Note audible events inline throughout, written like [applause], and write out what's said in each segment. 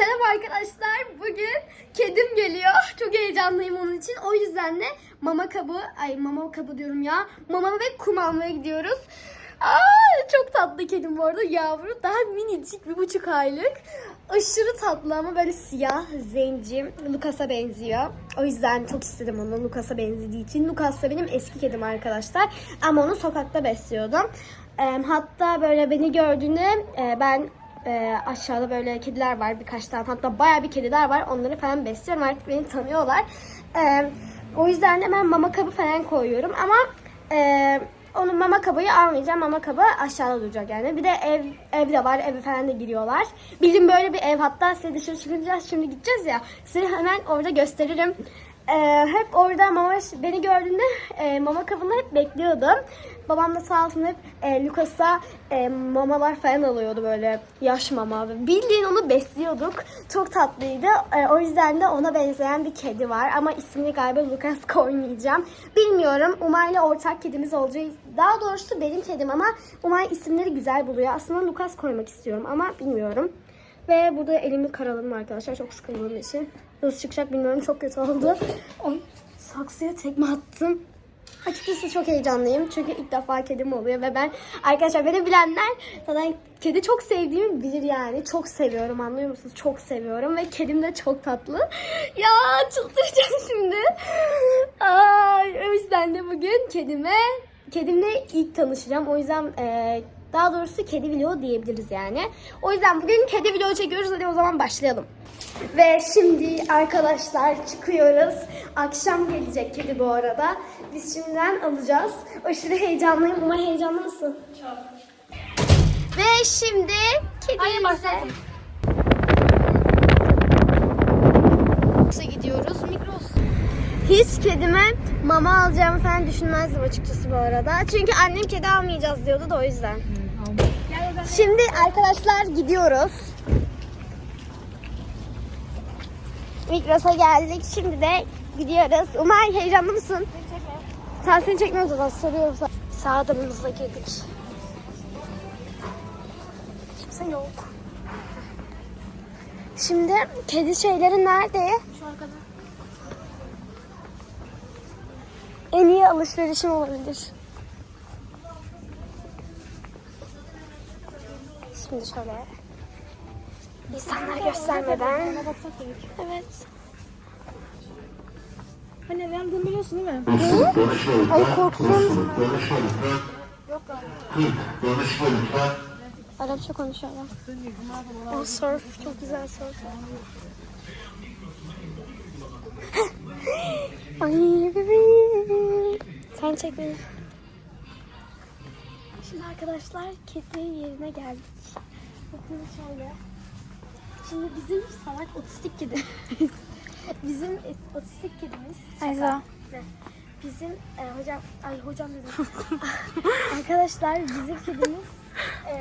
Selam arkadaşlar. Bugün kedim geliyor. [laughs] Çok heyecanlıyım onun için. O yüzden de mama kabı, ay mama kabı diyorum ya. Mama ve kum almaya gidiyoruz. Aa, çok tatlı kedim bu arada. Yavru daha minicik bir buçuk aylık. Aşırı tatlı ama böyle siyah, zenci. Lucas'a benziyor. O yüzden çok istedim onu Lucas'a benzediği için. Lucas da benim eski kedim arkadaşlar. Ama onu sokakta besliyordum. Hatta böyle beni gördüğünde e, ben ee, aşağıda böyle kediler var birkaç tane. Hatta baya bir kediler var. Onları falan besliyorum. Artık beni tanıyorlar. Ee, o yüzden de ben mama kabı falan koyuyorum. Ama e, onun mama kabıyı almayacağım. Mama kabı aşağıda duracak yani. Bir de ev ev de var. Eve falan da giriyorlar. Bildiğim böyle bir ev. Hatta size dışarı çıkınca şimdi gideceğiz ya. Size hemen orada gösteririm ee, hep orada mama beni gördüğünde e, mama kabını hep bekliyordum. Babam da sağ olsun hep e, Lucas'a e, mamalar falan alıyordu böyle yaş mama. Bildiğin onu besliyorduk. Çok tatlıydı. E, o yüzden de ona benzeyen bir kedi var. Ama ismini galiba Lucas koymayacağım. Bilmiyorum. Umay'la ortak kedimiz olacak. Daha doğrusu benim kedim ama Umay isimleri güzel buluyor. Aslında Lucas koymak istiyorum ama bilmiyorum. Ve burada elimi karaladım arkadaşlar çok sıkıldığım için. Nasıl çıkacak bilmiyorum çok kötü oldu. Saksıya tekme attım. Açıkçası çok heyecanlıyım çünkü ilk defa kedim oluyor ve ben arkadaşlar beni bilenler zaten kedi çok sevdiğimi bilir yani. Çok seviyorum anlıyor musunuz? Çok seviyorum ve kedim de çok tatlı. Ya çıldıracağım şimdi. Ay, o yüzden de bugün kedime kedimle ilk tanışacağım. O yüzden e, daha doğrusu kedi vlogu diyebiliriz yani. O yüzden bugün kedi vlogu çekiyoruz. Hadi o zaman başlayalım. Ve şimdi arkadaşlar çıkıyoruz. Akşam gelecek kedi bu arada. Biz şimdiden alacağız. Aşırı heyecanlıyım. Ama heyecanlı mısın? Çok. Ve şimdi kedimize... gidiyoruz. Migros. Hiç kedime mama alacağımı falan düşünmezdim açıkçası bu arada. Çünkü annem kedi almayacağız diyordu da o yüzden. Şimdi arkadaşlar gidiyoruz. Migros'a geldik. Şimdi de gidiyoruz. Umay heyecanlı mısın? Sen seni çekmiyor o zaman soruyorum sana. Sağ adımımızla girdik. Kimse yok. Şimdi kedi şeyleri nerede? Şu arkada. En iyi alışverişim olabilir. Şimdi şöyle insanlara göstermeden. Evet. Hani random biliyorsun değil mi? Ay korktum. Yok. Arapça konuşuyorlar. O surf çok güzel surf. [laughs] Ay bebeğim. Sen çek beni. Şimdi arkadaşlar kedi yerine geldik. Bakın şöyle. Şimdi bizim salak otistik kedimiz. [laughs] bizim otistik kedimiz. Ayza. Bizim e, hocam, ay hocam dedim. [laughs] Arkadaşlar bizim kedimiz e,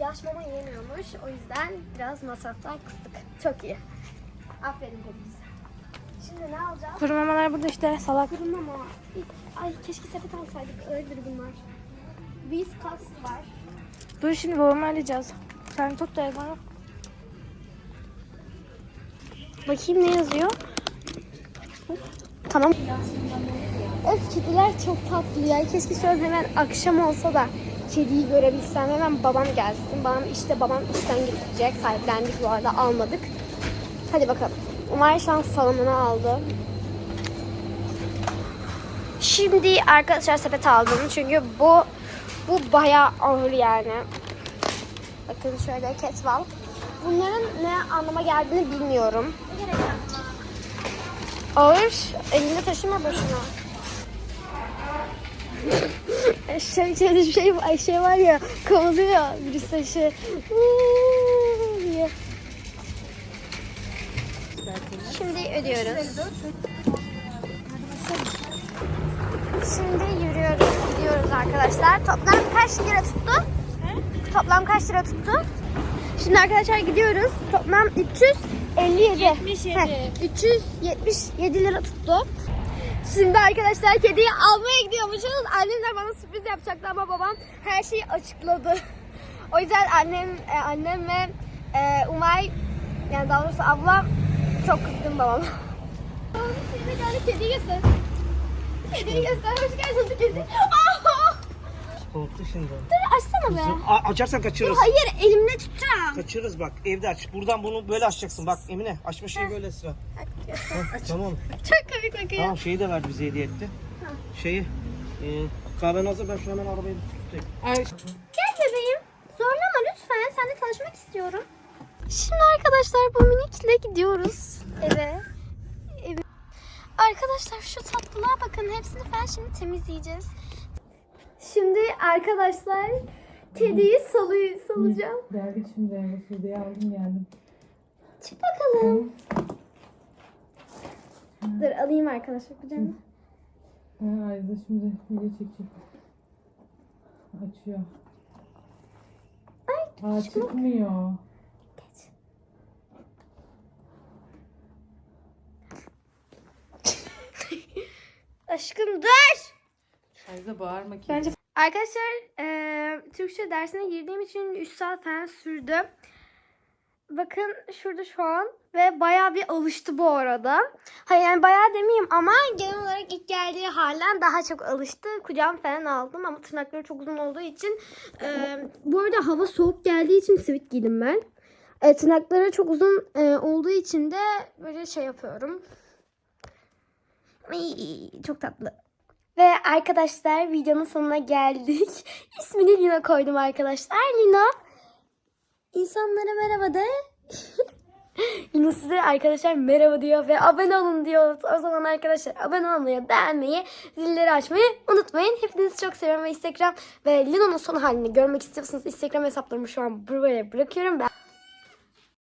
yaş mama yemiyormuş. O yüzden biraz masraflar kıstık. Çok iyi. Aferin kedimize. Şimdi ne alacağız? Kuru mamalar burada işte salak. Kuru mama. Ay keşke sepet alsaydık. Öyledir bunlar. Whiskas var. Dur şimdi babamı arayacağız. Sen tut telefonu. Bakayım ne yazıyor. Tamam. Öf kediler çok tatlı ya. Keşke an hemen akşam olsa da kediyi görebilsem. Hemen babam gelsin. Babam işte babam işten gidecek. Sahiplendik bu arada almadık. Hadi bakalım. Umar şu an salonunu aldı. Şimdi arkadaşlar sepet aldım. Çünkü bu bu bayağı ağır yani. Bakın şöyle ketval. Bunların ne anlama geldiğini bilmiyorum. Ağır. Elinde taşıma boşuna. şey, şey, şey, ay şey var ya kovalıyor birisi diye. Şimdi ödüyoruz. Şimdi yürüyoruz, gidiyoruz arkadaşlar. Toplam kaç lira tuttu? Toplam kaç lira tuttu? Şimdi arkadaşlar gidiyoruz. Toplam 357. 77. Heh, 377 lira tuttu. Şimdi arkadaşlar kediyi almaya gidiyormuşuz. Annemler bana sürpriz yapacaktı ama babam her şeyi açıkladı. O yüzden annem, e, annem ve e, Umay Yani daha doğrusu ablam çok kızgın babam. Şimdi geldi kediyi göster. Kediyi göster. Hoş geldin kedi. Aa! Korktu şimdi. Dur açsana be. A- açarsan kaçırırız. Hayır elimle tutacağım. Kaçırırız bak evde aç. Buradan bunu böyle açacaksın. Bak Emine açma şeyi böyle sıra. Heh, [laughs] tamam. Çok komik bakıyor. Tamam şeyi de verdi bize hediye etti. Şeyi. E, kahven hazır ben şu hemen arabayı bir tutayım. Gel bebeğim. Zorlama lütfen. Seninle tanışmak istiyorum. Şimdi arkadaşlar bu minikle gidiyoruz eve. eve. Arkadaşlar şu tatlılığa bakın. Hepsini ben şimdi temizleyeceğiz. Şimdi arkadaşlar kediyi salı salacağım. Geldik şimdi eve Sude'yi aldım geldim. Çık bakalım. Dur alayım arkadaşlar kucağıma. Ha, Ayza şimdi video çekecek. Açıyor. Ay Aa çıkmıyor. [laughs] Aşkım dur. Ayza bağırma ki. Bence Arkadaşlar eee, Türkçe dersine girdiğim için 3 saat falan sürdü. Bakın şurada şu an ve bayağı bir alıştı bu arada. Hayır yani bayağı demeyeyim ama genel olarak ilk geldiği halen daha çok alıştı. Kucağım falan aldım ama tırnakları çok uzun olduğu için. eee, bu arada hava soğuk geldiği için sivit giydim ben. E, tırnakları çok uzun e, olduğu için de böyle şey yapıyorum. Ay, çok tatlı. Ve arkadaşlar videonun sonuna geldik. [laughs] İsmini Lina koydum arkadaşlar. Lina insanlara merhaba de. [laughs] Lina size arkadaşlar merhaba diyor ve abone olun diyor. O zaman arkadaşlar abone olmayı, beğenmeyi, zilleri açmayı unutmayın. Hepinizi çok seviyorum ve Instagram ve Lina'nın son halini görmek istiyorsanız Instagram hesaplarımı şu an buraya bırakıyorum. Ben